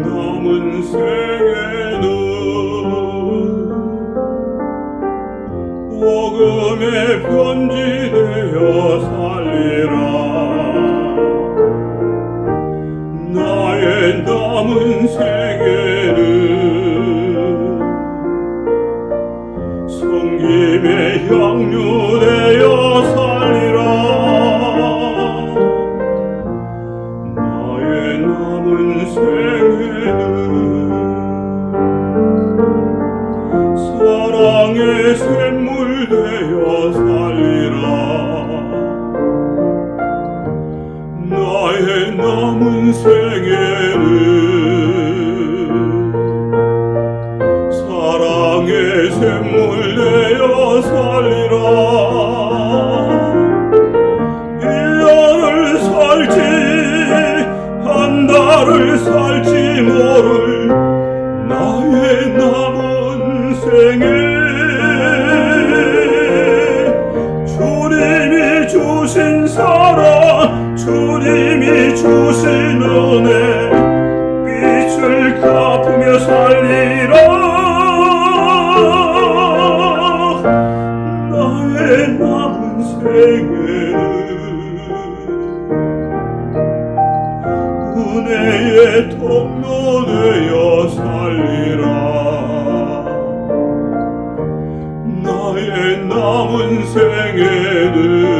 남은 생에는 복음의 편지되어 샘물 되어 살리라. 나의 남은 생에는 사랑의 샘물 되어 살리라. 일년을 살지 한 달을 살지 모를 주신 사랑 주님이 주신 은혜 빛을 갚으며 살리라. 나의 남은 생에는 은혜의 통로 되어 살리라. 나의 남은 생에는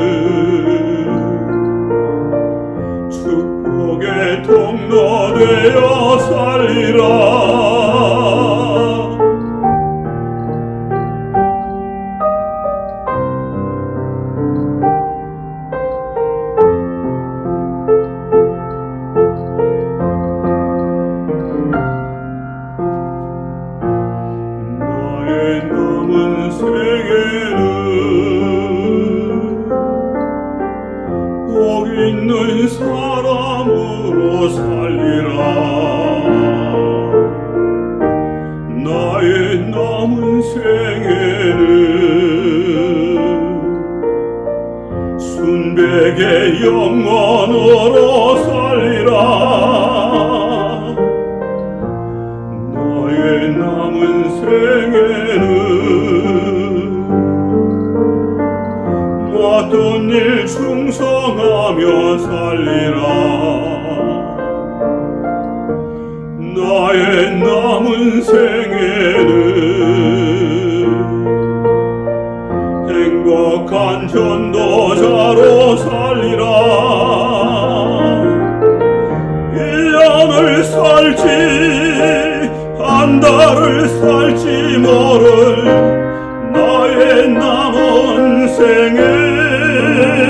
축복의 통로 되어 살리라. 나의 남은 복 있는 사 남은 생에는 순백의 영원으로 살리라. 나의 남은 생에는 모든 일 충성하며 살리라. 나의 남은 생에는 행복한 전도자로 살리라. 일년을 살지 한 달을 살지 모를 나의 남은 생에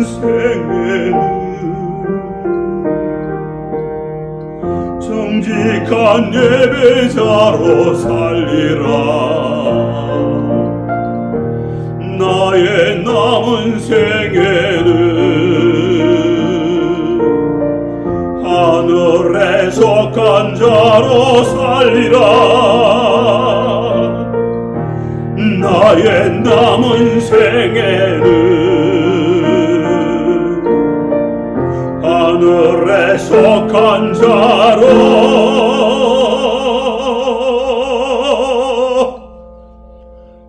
남은 생에는 정직한 예배자로 살리라. 나의 남은 생에는 하늘에 속한 자로 살리라. 나의 남은 생에는 하늘에 속한 자로.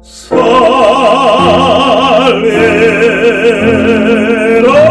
살리라